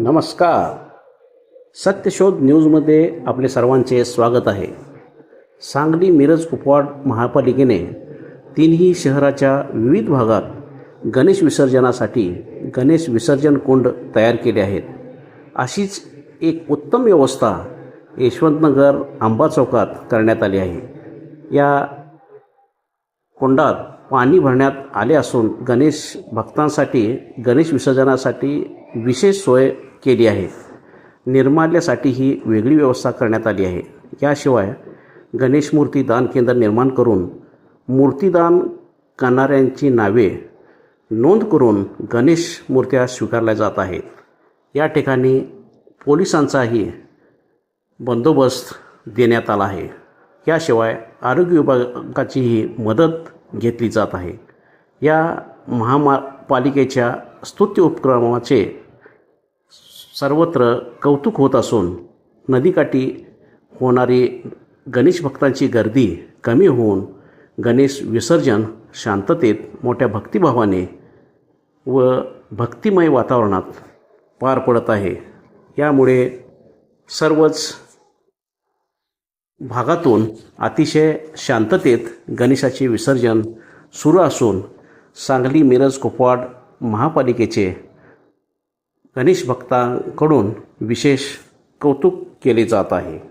नमस्कार. सत्यशोध न्यूजमध्ये आपले सर्वांचे स्वागत आहे. सांगली मिरज कुपवाड महापालिकेने तिन्ही शहराच्या विविध भागात गणेश विसर्जनासाठी गणेश विसर्जन कुंड तयार केले आहेत. अशीच एक उत्तम व्यवस्था यशवंतनगर आंबा चौकात करण्यात आली आहे. या कुंडात पाणी भरण्यात आले असून गणेश भक्तांसाठी गणेश विसर्जनासाठी विशेष सोय केली आहे. निर्माल्यासाठी ही वेगळी व्यवस्था करण्यात आली आहे. याशिवाय गणेश मूर्ती दान केंद्र निर्माण करून मूर्तीदान करणाऱ्यांची नावे नोंद करून गणेश मूर्त्या स्वीकारल्या जात आहेत. या ठिकाणी पोलिसांचाही बंदोबस्त देण्यात आला आहे. याशिवाय आरोग्य विभागाचीही मदत घेतली जात आहे. या महापालिकेच्या स्तुत्य उपक्रमाचे सर्वत्र कौतुक होत असून नदीकाठी होणारी गणेश भक्तांची गर्दी कमी होऊन गणेश विसर्जन शांततेत मोठ्या भक्तिभावाने व भक्तिमय वातावरणात पार पडत आहे. यामुळे सर्वच भागातून अतिशय शांततेत गणेशाचे विसर्जन सुरू असून सांगली मिरज कुपवाड महापालिकेचे गणेश भक्तांकडून विशेष कौतुक केले जात आहे.